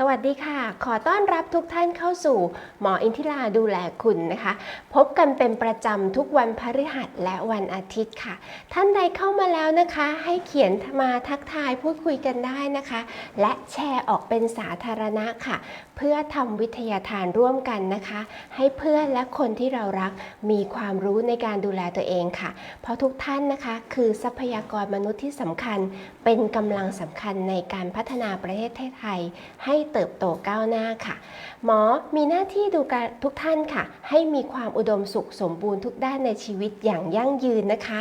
สวัสดีค่ะ ขอต้อนรับทุกท่านเข้าสู่ หมออินทิราดูแลคุณนะคะ พบกันเป็นประจำทุกวันพฤหัสและวันอาทิตย์ค่ะ ท่านใดเข้ามาแล้วนะคะ ให้เขียนมาทักทายพูดคุยกันได้นะคะ และแชร์ออกเป็นสาธารณะค่ะ เพื่อทำวิทยาทานร่วมกันนะคะ ให้เพื่อนและคนที่เรารักมีความรู้ในการดูแลตัวเองค่ะ เพราะทุกท่านนะคะ คือทรัพยากรมนุษย์ที่สำคัญ เป็นกำลังสำคัญในการพัฒนาประเทศไทยให้เติบโตก้าวหน้าค่ะ หมอมีหน้าที่ดูการทุกท่านค่ะ ให้มีความอุดมสุขสมบูรณ์ทุกด้านในชีวิตอย่างยั่งยืนนะคะ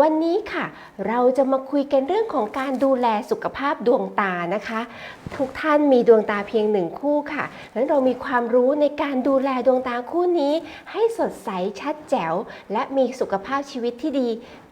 วันนี้ค่ะ เราจะมาคุยกันเรื่องของการดูแลสุขภาพดวงตานะคะ ทุกท่านมีดวงตาเพียงหนึ่งคู่ค่ะนั้นเรามีความรู้ในการดูแลดวงตาคู่นี้ ให้สดใสชัดแจ๋ว และมีสุขภาพชีวิตที่ดี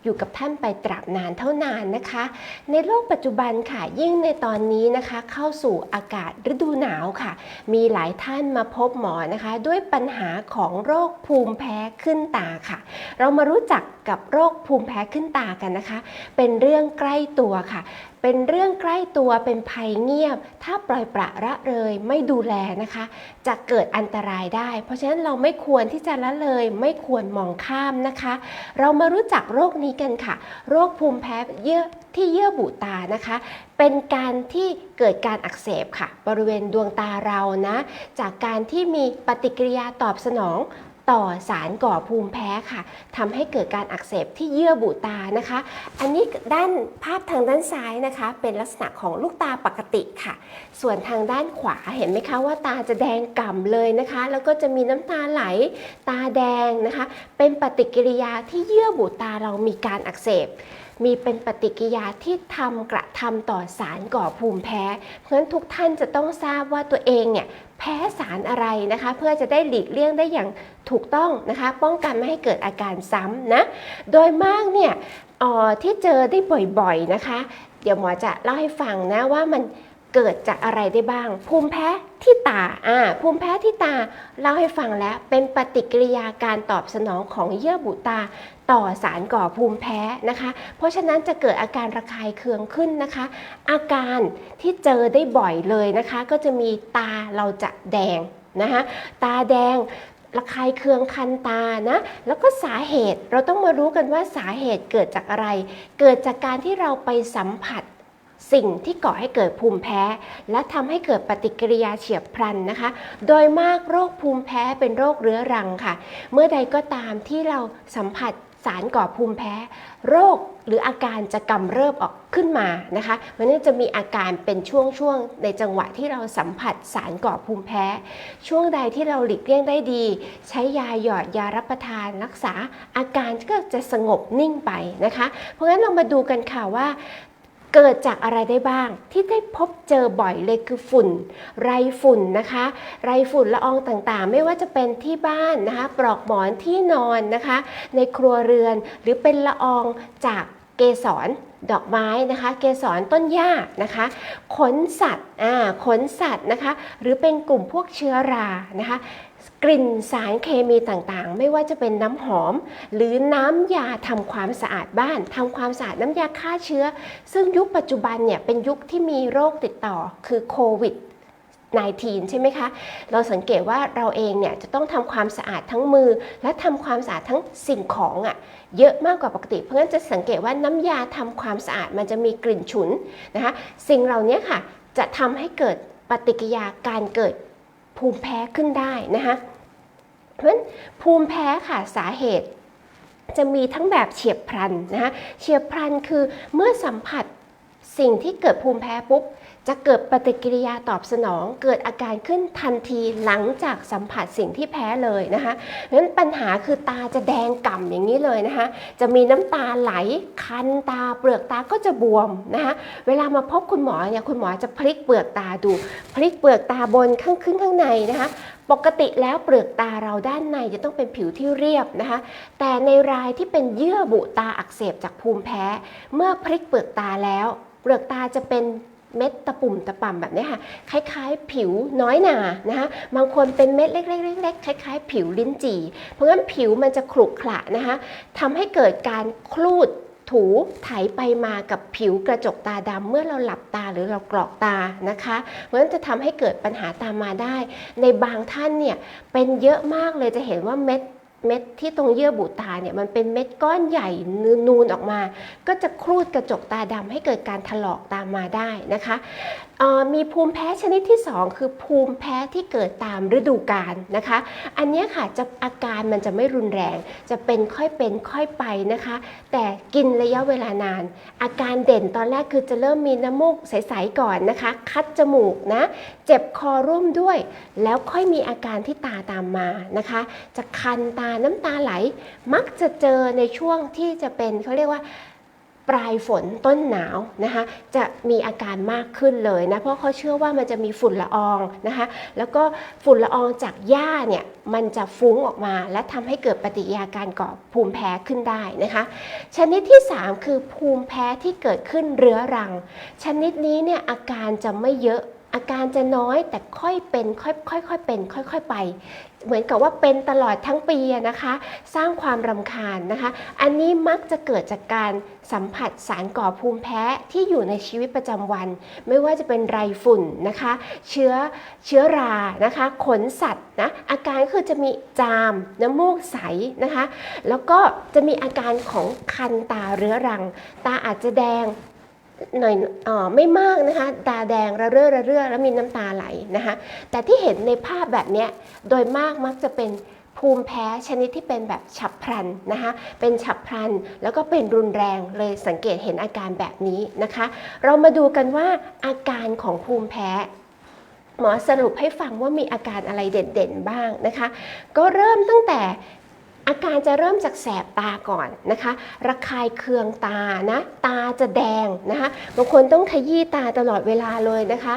อยู่กับท่านไปตราบนานเท่านานนะคะ ในโลกปัจจุบันค่ะ ยิ่งในตอนนี้นะคะ เข้าสู่อากาศฤดูหนาวค่ะ มีหลายท่านมาพบหมอนะคะ ด้วยปัญหาของโรคภูมิแพ้ขึ้นตาค่ะ เรามารู้จัก กับโรคภูมิแพ้ขึ้นตากันนะคะ เป็นเรื่องใกล้ตัวค่ะ เป็นเรื่องใกล้ตัวเป็นภัยเงียบ ถ้าปล่อยปละระเลยไม่ดูแลนะคะ จะเกิดอันตรายได้ เพราะฉะนั้นเราไม่ควรที่จะละเลย ไม่ควรมองข้ามนะคะ เรามารู้จักโรคนี้กันค่ะ โรคภูมิแพ้เยื่อที่เยื่อบุตานะคะ เป็นการที่เกิดการอักเสบค่ะ บริเวณดวงตาเรานะ จากการที่มีปฏิกิริยาตอบสนอง ต่อสารก่อภูมิแพ้ค่ะทำให้เกิดการอักเสบที่เยื่อบุตานะคะ อันนี้ด้านภาพทางด้านซ้ายนะคะ เป็นลักษณะของลูกตาปกติค่ะ ส่วนทางด้านขวาเห็นไหมคะว่าตาจะแดงก่ำเลยนะคะ แล้วก็จะมีน้ำตาไหลตาแดงนะคะ เป็นปฏิกิริยาที่เยื่อบุตาเรามีการอักเสบ มีเป็นปฏิกิริยาที่ทำกระทำต่อสารก่อภูมิแพ้ เพราะฉะนั้นทุกท่านจะต้องทราบว่าตัวเองเนี่ยแพ้สารอะไรนะคะ เพื่อจะได้หลีกเลี่ยงได้อย่างถูกต้องนะคะ ป้องกันไม่ให้เกิดอาการซ้ำนะ โดยมากเนี่ยออที่เจอได้บ่อยๆนะคะ เดี๋ยวหมอจะเล่าให้ฟังนะว่ามันเกิดจากอะไรได้บ้าง ภูมิแพ้ที่ตาอ่าภูมิแพ้ที่ตาเล่าให้ฟังแล้วเป็นปฏิกิริยาการตอบสนองของเยื่อบุตา ต่อสารก่อภูมิแพ้นะคะ เพราะฉะนั้นจะเกิดอาการระคายเคืองขึ้นนะคะ อาการที่เจอได้บ่อยเลยนะคะ ก็จะมีตาเราจะแดงนะคะตาแดงระคายเคืองคันตานะ แล้วก็สาเหตุเราต้องมารู้กันว่าสาเหตุเกิดจากอะไร เกิดจากการที่เราไปสัมผัสสิ่งที่ก่อให้เกิดภูมิแพ้ และทำให้เกิดปฏิกิริยาเฉียบพลันนะคะ โดยมากโรคภูมิแพ้เป็นโรคเรื้อรังค่ะ เมื่อใดก็ตามที่เราสัมผัส สารก่อภูมิแพ้ โรคหรืออาการจะกำเริบออกขึ้นมานะคะมันจะมีอาการเป็นช่วงๆในจังหวะที่เราสัมผัสสารก่อภูมิแพ้ ช่วงใดที่เราหลีกเลี่ยงได้ดี ใช้ยาหยอดยารับประทานรักษาอาการก็จะสงบนิ่งไปนะคะ เพราะนั้นเรามาดูกันค่ะว่า เกิดจากอะไรได้บ้าง ที่ได้พบเจอบ่อยเลยคือฝุ่น ไรฝุ่นนะคะ ไรฝุ่นละอองต่างๆ ไม่ว่าจะเป็นที่บ้านนะคะ ปลอกหมอนที่นอนนะคะ ในครัวเรือนหรือเป็นละอองจากเกสรดอกไม้นะคะ เกสรต้นหญ้านะคะขนสัตว์อ่าขนสัตว์นะคะ หรือเป็นกลุ่มพวกเชื้อรานะคะ กลิ่นสารเคมีต่างๆ ไม่ว่าจะเป็นน้ำหอม หรือน้ำยาทำความสะอาดบ้านทำความสะอาดน้ำยาฆ่าเชื้อ ซึ่งยุคปัจจุบันเนี่ยเป็นยุคที่มีโรคติดต่อคือโควิด19ใช่ไหมคะ เราสังเกตว่าเราเองเนี่ยจะต้องทำความสะอาดทั้งมือ และทำความสะอาดทั้งสิ่งของอะ่ะเยอะมากกว่าปกติ เพราะฉะนั้นจะสังเกตว่าน้ำยาทำความสะอาดมันจะมีกลิ่นฉุนนะคะ สิ่งเหล่านี้ค่ะจะทำให้เกิดปฏิกิริยาการเกิด ภูมิแพ้ขึ้นได้นะคะเพราะฉะนั้นภูมิแพ้ค่ะสาเหตุจะมีทั้งแบบเฉียบพลันนะคะเฉียบพลันคือเมื่อสัมผัส สิ่งที่เกิดภูมิแพ้ปุ๊บ จะเกิดปฏิกิริยาตอบสนอง เกิดอาการขึ้นทันทีหลังจากสัมผัสสิ่งที่แพ้เลยนะคะเพราะฉะนั้นปัญหาคือตาจะแดงก่ำอย่างนี้เลยนะคะ จะมีน้ำตาไหล คันตาเปลือกตาก็จะบวมนะคะเวลามาพบคุณหมอเนี่ยคุณหมอจะพลิกเปลือกตาดู พลิกเปลือกตาบนข้างขึ้นข้างในนะคะปกติแล้วเปลือกตาเราด้านในจะต้องเป็นผิวที่เรียบนะคะ แต่ในรายที่เป็นเยื่อบุตาอักเสบจากภูมิแพ้ เมื่อพลิกเปลือกตาแล้ว เปลือกตาจะเป็นเม็ดตะปุ่มตะป่ำแบบนี้ค่ะ คล้ายๆ ผิวน้อยหนานะคะบางคนเป็นเม็ดเล็กๆๆคล้ายๆ ผิวลิ้นจี่ เพราะงั้นผิวมันจะขรุขระนะคะทำให้เกิดการคลูดถูไถไปมากับผิวกระจกตาดำเมื่อเราหลับตาหรือเรากรอกตานะคะ เพราะฉะนั้นจะทำให้เกิดปัญหาตามมาได้ ในบางท่านเนี่ยเป็นเยอะมากเลยจะเห็นว่าเม็ด เม็ดที่ตรงเยื่อบุตาเนี่ยมันเป็นเม็ดก้อนใหญ่นูนออกมา ก็จะครูดกระจกตาดำให้เกิดการถลอกตามมาได้นะคะ มีภูมิแพ้ชนิดที่ 2 คือภูมิแพ้ที่เกิดตามฤดูกาลนะคะ อันนี้ค่ะจะอาการมันจะไม่รุนแรง จะเป็นค่อยเป็นค่อยไปนะคะ แต่กินระยะเวลานาน อาการเด่นตอนแรกคือจะเริ่มมีน้ำมูกใสๆก่อนนะคะ คัดจมูกนะ เจ็บคอร่วมด้วย แล้วค่อยมีอาการที่ตาตามมานะคะ จะคันตาน้ำตาไหล มักจะเจอในช่วงที่จะเป็นเขาเรียกว่า ปลายฝนต้นหนาวนะคะจะมีอาการมากขึ้นเลยนะเพราะเขาเชื่อว่ามันจะมีฝุ่นละอองนะคะแล้วก็ฝุ่นละอองจากหญ้าเนี่ยมันจะฟุ้งออกมา และทำให้เกิดปฏิกิริยาการก่อภูมิแพ้ขึ้นได้นะคะชนิดที่ 3 คือภูมิแพ้ที่เกิดขึ้นเรื้อรัง ชนิดนี้เนี่ยอาการจะไม่เยอะ อาการจะน้อยแต่ค่อยเป็นค่อยค่อยเป็น ค่อย ๆ ไป เหมือนกับว่าเป็นตลอดทั้งปีนะคะ สร้างความรำคาญนะคะ อันนี้มักจะเกิดจากการสัมผัสสารก่อภูมิแพ้ที่อยู่ในชีวิตประจำวัน ไม่ว่าจะเป็นไรฝุ่นนะคะ เชื้อเชื้อรานะคะ ขนสัตว์นะอาการคือจะมีจามน้ำมูกใสนะคะ แล้วก็จะมีอาการของคันตาเรื้อรัง ตาอาจจะแดง หน่อยออไม่มากนะคะ ตาแดงระเรื่อระเรื่อแล้วมีน้ำตาไหลนะคะ แต่ที่เห็นในภาพแบบนี้โดยมากมักจะเป็นภูมิแพ้ชนิดที่เป็นแบบฉับพลันนะคะ เป็นฉับพลันแล้วก็เป็นรุนแรงเลยสังเกตเห็นอาการแบบนี้นะคะ เรามาดูกันว่าอาการของภูมิแพ้หมอสรุปให้ฟังว่ามีอาการอะไรเด่นๆบ้างนะคะ ก็เริ่มตั้งแต่ อาการจะเริ่มจากแสบตาก่อนนะคะ ระคายเคืองตานะตาจะแดงนะคะบางคนต้องขยี้ตาตลอดเวลาเลยนะคะ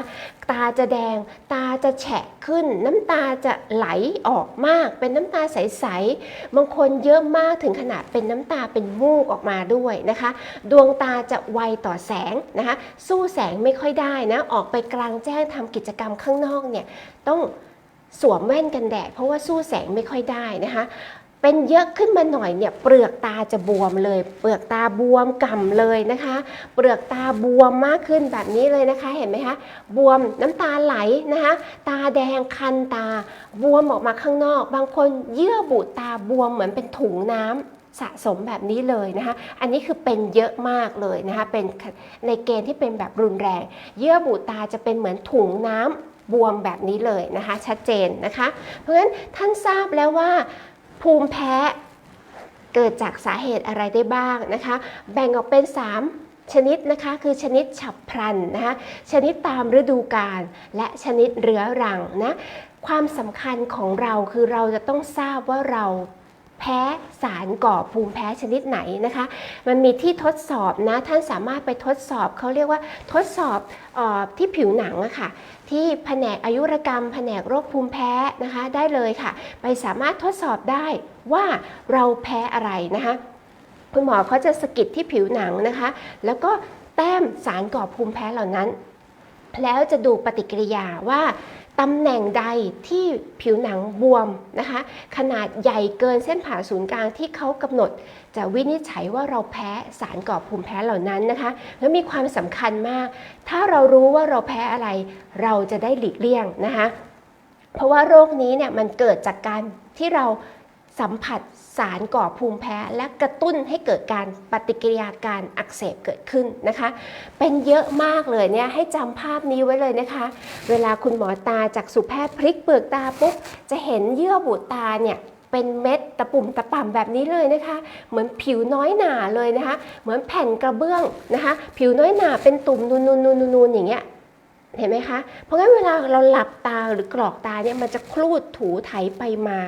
ตาจะแดง ตาจะแฉะขึ้น น้ำตาจะไหลออกมาก เป็นน้ำตาใสๆบางคนเยอะมากถึงขนาดเป็นน้ำตาเป็นมูกออกมาด้วยนะคะ ดวงตาจะไวต่อแสงนะคะ สู้แสงไม่ค่อยได้นะออกไปกลางแจ้งทำกิจกรรมข้างนอกเนี่ยต้องสวมแว่นกันแดดเพราะว่าสู้แสงไม่ค่อยได้นะคะ เป็นเยอะขึ้นมาหน่อยเนี่ยเปลือกตาจะบวมเลย เปลือกตาบวมก่ำเลยนะคะ เปลือกตาบวมมากขึ้นแบบนี้เลยนะคะเห็นไหมคะบวมน้ำตาไหลนะคะตาแดงคันตาบวมออกมาข้างนอก บางคนเยื่อบุตาบวมเหมือนเป็นถุงน้ำสะสมแบบนี้เลยนะคะ อันนี้คือเป็นเยอะมากเลยนะคะ เป็นในเกณฑ์ที่เป็นแบบรุนแรง เยื่อบุตาจะเป็นเหมือนถุงน้ำบวมแบบนี้เลยนะคะ ชัดเจนนะคะ เพราะฉะนั้นท่านทราบแล้วว่า ภูมิแพ้เกิดจากสาเหตุอะไรได้บ้างนะคะ แบ่งออกเป็น 3 ชนิดนะคะคือชนิดฉับพลันนะคะชนิดตามฤดูกาลและชนิดเรื้อรังนะความสำคัญของเราคือเราจะต้องทราบว่าเราแพ้สารก่อภูมิแพ้ชนิดไหนนะคะ มันมีที่ทดสอบนะ ท่านสามารถไปทดสอบเขาเรียกว่าทดสอบออที่ผิวหนังอะค่ะ ที่แผนกอายุรกรรม แผนกโรคภูมิแพ้นะคะได้เลยค่ะ ไปสามารถทดสอบได้ว่าเราแพ้อะไรนะคะคุณหมอเขาจะสกิดที่ผิวหนังนะคะ แล้วก็แต้มสารก่อภูมิแพ้เหล่านั้น แล้วจะดูปฏิกิริยาว่า ตำแหน่งใดที่ผิวหนังบวมนะคะ ขนาดใหญ่เกินเส้นผ่าศูนย์กลางที่เขากำหนด จะวินิจฉัยว่าเราแพ้สารก่อภูมิแพ้เหล่านั้นนะคะ แล้วมีความสำคัญมาก ถ้าเรารู้ว่าเราแพ้อะไร เราจะได้หลีกเลี่ยงนะคะ เพราะว่าโรคนี้เนี่ยมันเกิดจากการที่เราสัมผัส สารก่อภูมิแพ้และกระตุ้นให้เกิดการปฏิกิริยาการอักเสบเกิดขึ้นนะคะ เป็นเยอะมากเลยเนี่ยให้จำภาพนี้ไว้เลยนะคะ เวลาคุณหมอตาจากสุแพทย์พลิกเปลือกตาปุ๊บจะเห็นเยื่อบุตาเนี่ยเป็นเม็ดตะปุ่มตะป่ำแบบนี้เลยนะคะ เหมือนผิวน้อยหนาเลยนะคะ เหมือนแผ่นกระเบื้องนะคะ ผิวน้อยหนาเป็นตุ่มนูนๆๆๆอย่างเงี้ย เห็นไหมคะ เพราะงั้นเวลาเราหลับตาหรือกรอกตาเนี่ยมันจะคลูดถูไถไปมา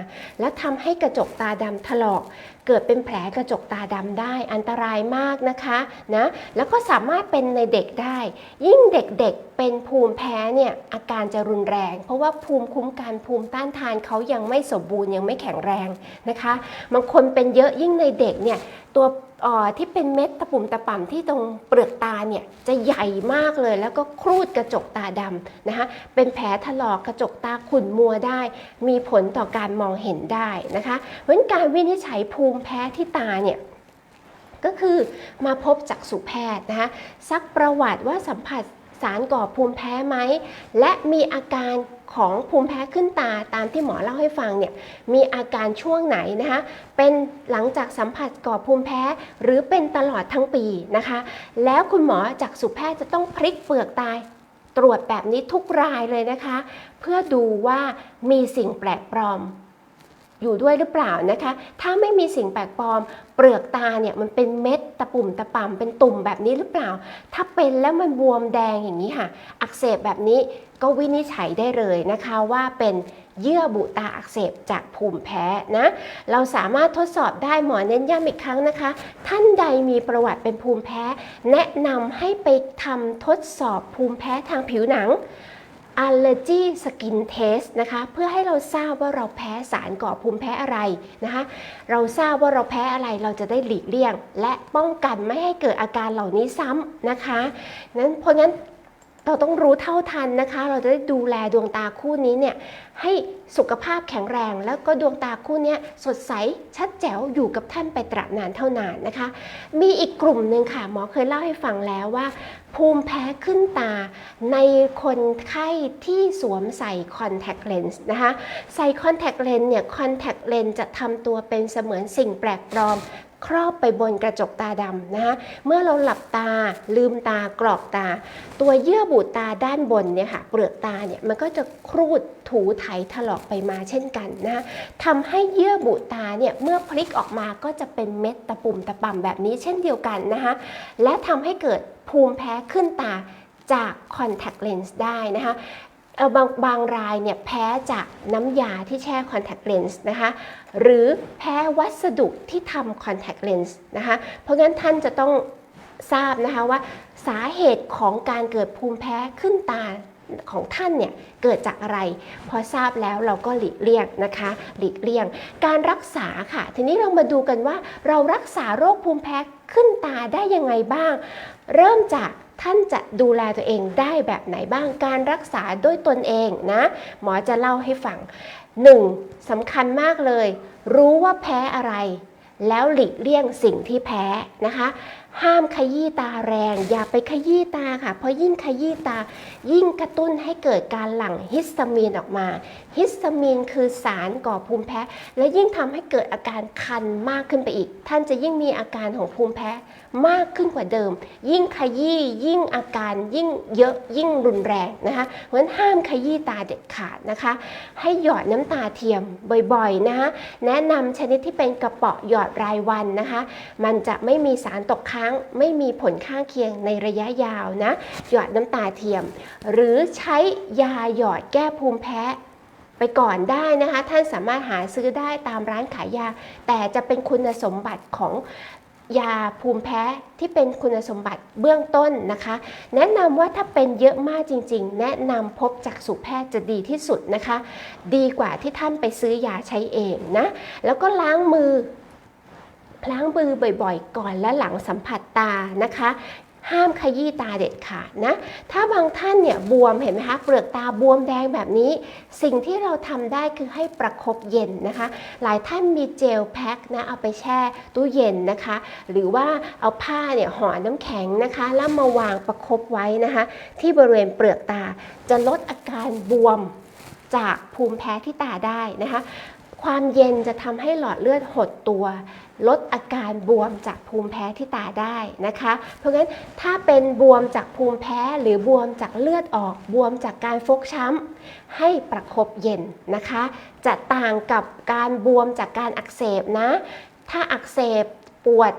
แล้วทำให้กระจกตาดำถลอก เกิดเป็นแผลกระจกตาดำได้อันตรายมากนะคะนะแล้วก็สามารถเป็นในเด็กได้ ยิ่งเด็กๆเป็นภูมิแพ้เนี่ยอาการจะรุนแรง เพราะว่าภูมิคุ้มกันภูมิต้านทานเขายังไม่สมบูรณ์ยังไม่แข็งแรงนะคะบางคนเป็นเยอะยิ่งในเด็กเนี่ยตัวที่เป็นเม็ดตะปุ่มตะป่ำที่ตรงเปลือกตาเนี่ยจะใหญ่มากเลย แล้วก็ครูดกระจกตาดำนะคะเป็นแผลถลอกกระจกตาขุ่นมัวได้ มีผลต่อการมองเห็นได้นะคะเพราะการวินิจฉัยภูมิมิแพ้ที่ตาเนี่ยก็คือมาพบจักษุแพทย์นะคะซักประวัติว่าสัมผัสสารก่อภูมิแพ้ไหม และมีอาการของภูมิแพ้ขึ้นตาตามที่หมอเล่าให้ฟังเนี่ยมีอาการช่วงไหนนะคะเป็นหลังจากสัมผัสก่อภูมิแพ้ หรือเป็นตลอดทั้งปีนะคะ แล้วคุณหมอจักษุแพทย์จะต้องพลิกเปลือกตาตรวจแบบนี้ทุกรายเลยนะคะ เพื่อดูว่ามีสิ่งแปลกปลอม อยู่ด้วยหรือเปล่านะคะ ถ้าไม่มีสิ่งแปลกปลอม เปลือกตาเนี่ยมันเป็นเม็ดตะปุ่มตะป่ำเป็นตุ่มแบบนี้หรือเปล่า ถ้าเป็นแล้วมันบวมแดงอย่างนี้ค่ะ อักเสบแบบนี้ก็วินิจฉัยได้เลยนะคะว่าเป็นเยื่อบุตาอักเสบจากภูมิแพ้นะ เราสามารถทดสอบได้หมอเน้นย้ำอีกครั้งนะคะ ท่านใดมีประวัติเป็นภูมิแพ้ แนะนำให้ไปทำทดสอบภูมิแพ้ทางผิวหนัง allergy skin test นะคะเพื่อให้เราทราบว่าเราแพ้สารก่อภูมิแพ้อะไรนะคะเราทราบว่าเราแพ้อะไรเราจะได้หลีกเลี่ยง และป้องกันไม่ให้เกิดอาการเหล่านี้ซ้ำนะคะนั้นเพราะงั้น เราต้องรู้เท่าทันนะคะ เราจะได้ดูแลดวงตาคู่นี้เนี่ยให้สุขภาพแข็งแรง แล้วก็ดวงตาคู่นี้สดใสชัดแจ๋วอยู่กับท่านไปตราบนานเท่านานนะคะ มีอีกกลุ่มหนึ่งค่ะหมอเคยเล่าให้ฟังแล้วว่า ภูมิแพ้ขึ้นตาในคนไข้ที่สวมใส่คอนแทคเลนส์นะคะ ใส่คอนแทคเลนส์เนี่ยคอนแทคเลนส์จะทำตัวเป็นเสมือนสิ่งแปลกปลอม ครอบไปบนกระจกตาดำนะคะเมื่อเราหลับตาลืมตากรอกตา ตัวเยื่อบุตาด้านบนเนี่ยค่ะเปลือกตาเนี่ยมันก็จะครูดถูไถถลอกไปมาเช่นกันนะะทำให้เยื่อบุตาเนี่ยเมื่อพลิกออกมาก็จะเป็นเม็ดตะปุ่มตะป่ำแบบนี้เช่นเดียวกันนะคะและทำให้เกิดภูมิแพ้ขึ้นตาจากคอนแทคเลนส์ได้นะคะ บางบางรายเนี่ยแพ้จากน้ำยาที่แช่คอนแทคเลนส์นะคะหรือแพ้วัสดุที่ทำคอนแทคเลนส์นะคะเพราะงั้นท่านจะต้องทราบนะคะว่าสาเหตุของการเกิดภูมิแพ้ขึ้นตาของท่านเนี่ยเกิดจากอะไร พอทราบแล้วเราก็หลีกเลี่ยงนะคะ หลีกเลี่ยง การรักษาค่ะ ทีนี้เรามาดูกันว่าเรารักษาโรคภูมิแพ้ขึ้นตาได้ยังไงบ้าง เริ่มจาก ท่านจะดูแลตัวเองได้แบบไหนบ้างการรักษาด้วยตนเองนะ หมอจะเล่าให้ฟัง 1. สำคัญมากเลย รู้ว่าแพ้อะไร แล้วหลีกเลี่ยงสิ่งที่แพ้นะคะ ห้ามขยี้ตาแรง อย่าไปขยี้ตาค่ะ เพราะยิ่งขยี้ตา ยิ่งกระตุ้นให้เกิดการหลั่งฮิสตามีนออกมา ฮิสตามีนคือสารก่อภูมิแพ้ และยิ่งทำให้เกิดอาการคันมากขึ้นไปอีก ท่านจะยิ่งมีอาการของภูมิแพ้มากขึ้นกว่าเดิม ยิ่งขยี้ยิ่งอาการยิ่งเยอะยิ่งรุนแรงนะคะเพราะฉะนั้นห้ามขยี้ตาเด็ดขาดนะคะ ให้หยอดน้ำตาเทียมบ่อยๆนะคะแนะนำชนิดที่เป็นกระเป๋อหยอดรายวันนะคะ มันจะไม่มีสารตกค้างไม่มีผลข้างเคียงในระยะยาวนะ หยอดน้ำตาเทียม หรือใช้ยาหยอดแก้ภูมิแพ้ไปก่อนได้นะคะ ท่านสามารถหาซื้อได้ตามร้านขายยา แต่จะเป็นคุณสมบัติของยาภูมิแพ้ที่เป็นคุณสมบัติเบื้องต้นนะคะ แนะนำว่าถ้าเป็นเยอะมากจริง ๆ แนะนำพบจักษุแพทย์จะดีที่สุดนะคะ ดีกว่าที่ท่านไปซื้อยาใช้เองนะ แล้วก็ล้างมือ พล้างมือบ่อยๆ ก่อนและหลังสัมผัสตานะคะ ห้ามขยี้ตาเด็ดขาดนะ ถ้าบางท่านเนี่ยบวมเห็นไหมคะเปลือกตาบวมแดงแบบนี้ สิ่งที่เราทำได้คือให้ประคบเย็นนะคะ หลายท่านมีเจลแพ็คนะเอาไปแช่ตู้เย็นนะคะ หรือว่าเอาผ้าเนี่ยห่อน้ำแข็งนะคะ แล้วมาวางประคบไว้นะคะ ที่บริเวณเปลือกตาจะลดอาการบวมจากภูมิแพ้ที่ตาได้นะคะ ความเย็นจะทำให้หลอดเลือดหดตัว ลดอาการบวมจากภูมิแพ้ที่ตาได้นะคะ เพราะงั้นถ้าเป็นบวมจากภูมิแพ้หรือบวมจากเลือดออกบวมจากการฟกช้ำให้ประคบเย็นนะคะ จะต่างกับการบวมจากการอักเสบนะ ถ้าอักเสบปวด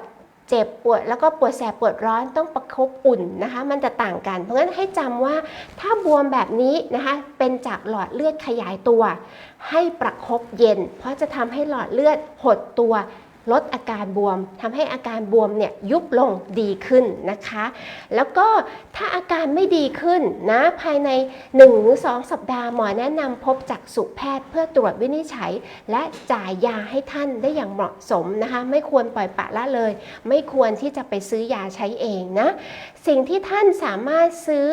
เจ็บปวดแล้วก็ปวดแสบปวดร้อนต้องประคบอุ่นนะคะ มันจะต่างกัน เพราะงั้นให้จำว่าถ้าบวมแบบนี้นะคะเป็นจากหลอดเลือดขยายตัว ให้ประคบเย็น เพราะจะทำให้หลอดเลือดหดตัว ลดอาการบวมทำให้อาการบวมเนี่ยยุบลงดีขึ้นนะคะ แล้วก็ถ้าอาการไม่ดีขึ้นนะภายใน1หรือ2สัปดาห์หมอแนะนำพบจักษุแพทย์เพื่อตรวจวินิจฉัย และจ่ายยาให้ท่านได้อย่างเหมาะสมนะคะ ไม่ควรปล่อยปละละเลย ไม่ควรที่จะไปซื้อยาใช้เองนะสิ่งที่ท่านสามารถซื้อ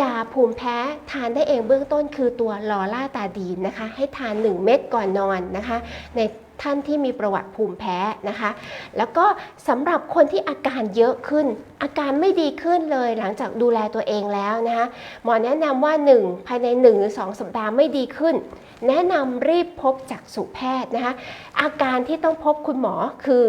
ยาภูมิแพ้ทานได้เองเบื้องต้นคือตัวลอล่าตาดีนนะคะ ให้ทาน 1 เม็ดก่อนนอนนะคะ ใน ท่านที่มีประวัติภูมิแพ้นะคะ แล้วก็สำหรับคนที่อาการเยอะขึ้น อาการไม่ดีขึ้นเลยหลังจากดูแลตัวเองแล้วนะคะหมอแนะนำว่า 1 ภายใน1หรือ2สัปดาห์ไม่ดีขึ้น แนะนำรีบพบจักษุแพทย์นะคะอาการที่ต้องพบคุณหมอคือ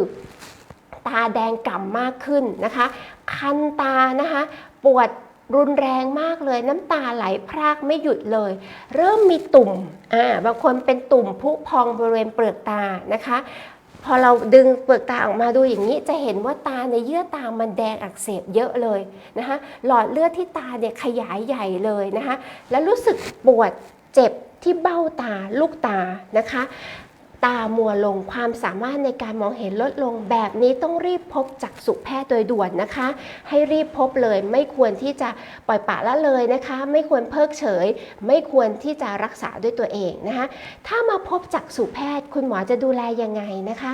ตาแดงก่ำมากขึ้นนะคะ คันตานะคะ ปวด รุนแรงมากเลยน้ำตาไหลพรากไม่หยุดเลย เริ่มมีตุ่มอ่าบางคนเป็นตุ่มพุพองบริเวณเปลือกตานะคะ พอเราดึงเปลือกตาออกมาดูอย่างนี้ จะเห็นว่าตาในเยื่อตามันแดงอักเสบเยอะเลยนะคะหลอดเลือดที่ตาเนี่ยขยายใหญ่เลยนะคะ แล้วรู้สึกปวดเจ็บที่เบ้าตาลูกตานะคะ ตามัวลงความสามารถในการมองเห็นลดลงแบบนี้ต้องรีบพบจักษุแพทย์โดยด่วนนะคะ ให้รีบพบเลยไม่ควรที่จะปล่อยปละละเลยนะคะ ไม่ควรเพิกเฉย ไม่ควรที่จะรักษาด้วยตัวเองนะคะถ้ามาพบจักษุแพทย์ คุณหมอจะดูแลยังไงนะคะ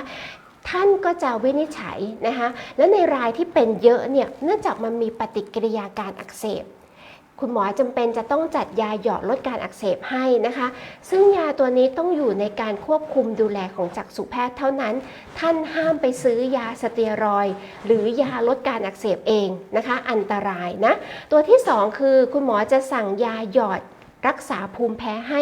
ท่านก็จะวินิจฉัยนะคะ และในรายที่เป็นเยอะเนี่ย เนื่องจากมันมีปฏิกิริยาการอักเสบ คุณหมอจำเป็นจะต้องจัดยาหยอดลดการอักเสบให้นะคะ ซึ่งยาตัวนี้ต้องอยู่ในการควบคุมดูแลของจักษุแพทย์เท่านั้น ท่านห้ามไปซื้อยาสเตียรอย หรือยาลดการอักเสบเองนะคะ อันตรายนะ ตัวที่ 2 คือคุณหมอจะสั่งยาหยอดรักษาภูมิแพ้ให้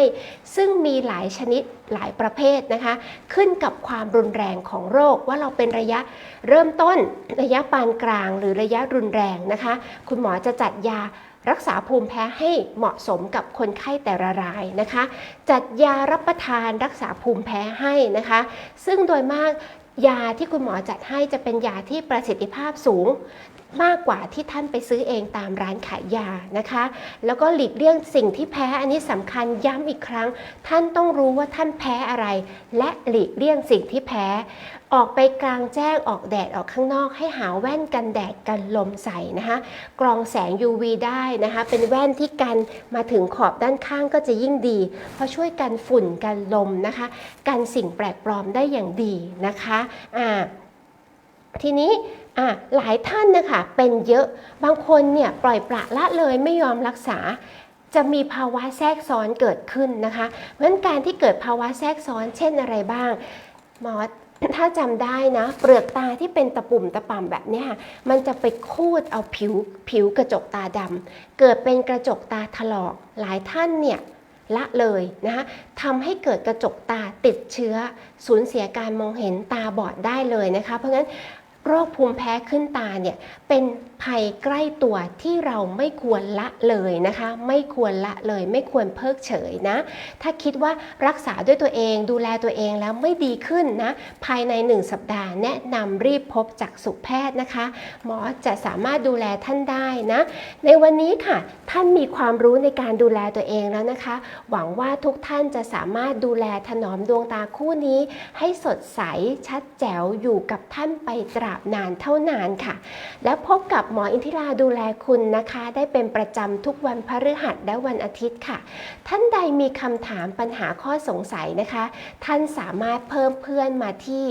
ซึ่งมีหลายชนิดหลายประเภทนะคะ ขึ้นกับความรุนแรงของโรคว่าเราเป็นระยะเริ่มต้นระยะปานกลางหรือระยะรุนแรงนะคะ คุณหมอจะจัดยา รักษาภูมิแพ้ให้เหมาะสมกับคนไข้แต่ละรายนะคะ จัดยารับประทานรักษาภูมิแพ้ให้นะคะ ซึ่งโดยมากยาที่คุณหมอจัดให้จะเป็นยาที่ประสิทธิภาพสูง มากกว่าที่ท่านไปซื้อเองตามร้านขายยานะคะ แล้วก็หลีกเลี่ยงสิ่งที่แพ้อันนี้สำคัญย้ำอีกครั้ง ท่านต้องรู้ว่าท่านแพ้อะไร และหลีกเลี่ยงสิ่งที่แพ้ ออกไปกลางแจ้งออกแดดออกข้างนอก ให้หาแว่นกันแดดกันลมใส่นะคะกรองแสง UV ได้นะคะ เป็นแว่นที่กันมาถึงขอบด้านข้างก็จะยิ่งดี เพราะช่วยกันฝุ่นกันลมนะคะ กันสิ่งแปลกปลอมได้อย่างดีนะคะอ่าทีนี้ อะหลายท่านนะคะเป็นเยอะบางคนเนี่ยปล่อยปละละเลยไม่ยอมรักษา จะมีภาวะแทรกซ้อนเกิดขึ้นนะคะเพราะนั้นการที่เกิดภาวะแทรกซ้อนเช่นอะไรบ้างหมอถ้าจำได้นะ เปลือกตาที่เป็นตะปุ่มตะป่ำแบบนี้ค่ะมันจะไปคูดเอาผิวผิวกระจกตาดำเกิดเป็นกระจกตาถลอกหลายท่านเนี่ยละเลยนะคะทำให้เกิดกระจกตาติดเชื้อสูญเสียการมองเห็นตาบอดได้เลยนะคะ เพราะงั้น โรคภูมิแพ้ขึ้นตาเนี่ยเป็นภัยใกล้ตัวที่เราไม่ควรละเลยนะคะ ไม่ควรละเลย ไม่ควรเพิกเฉยนะ ถ้าคิดว่ารักษาด้วยตัวเองดูแลตัวเองแล้วไม่ดีขึ้นนะ ภายใน 1 สัปดาห์แนะนำรีบพบจักษุแพทย์นะคะ หมอจะสามารถดูแลท่านได้นะ ในวันนี้ค่ะ ท่านมีความรู้ในการดูแลตัวเองแล้วนะคะ หวังว่าทุกท่านจะสามารถดูแลถนอมดวงตาคู่นี้ ให้สดใสชัดแจ๋วอยู่กับท่านไปตราบนานเท่านานค่ะ แล้วพบกับหมออินทิราดูแลคุณนะคะ ได้เป็นประจำทุกวันพฤหัสและวันอาทิตย์ค่ะ ท่านใดมีคำถามปัญหาข้อสงสัยนะคะ ท่านสามารถเพิ่มเพื่อนมาที่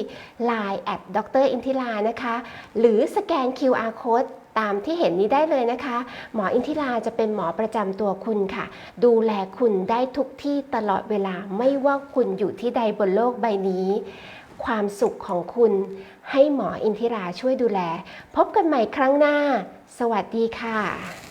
Line แอดดรอินทิรานะคะ หรือสแกน QR code ตามที่เห็นนี้ได้เลยนะคะ หมออินทิราจะเป็นหมอประจำตัวคุณค่ะ ดูแลคุณได้ทุกที่ตลอดเวลาไม่ว่าคุณอยู่ที่ใดบนโลกใบนี้ ความสุขของคุณ ให้หมออินทิราช่วยดูแล พบกันใหม่ครั้งหน้า สวัสดีค่ะ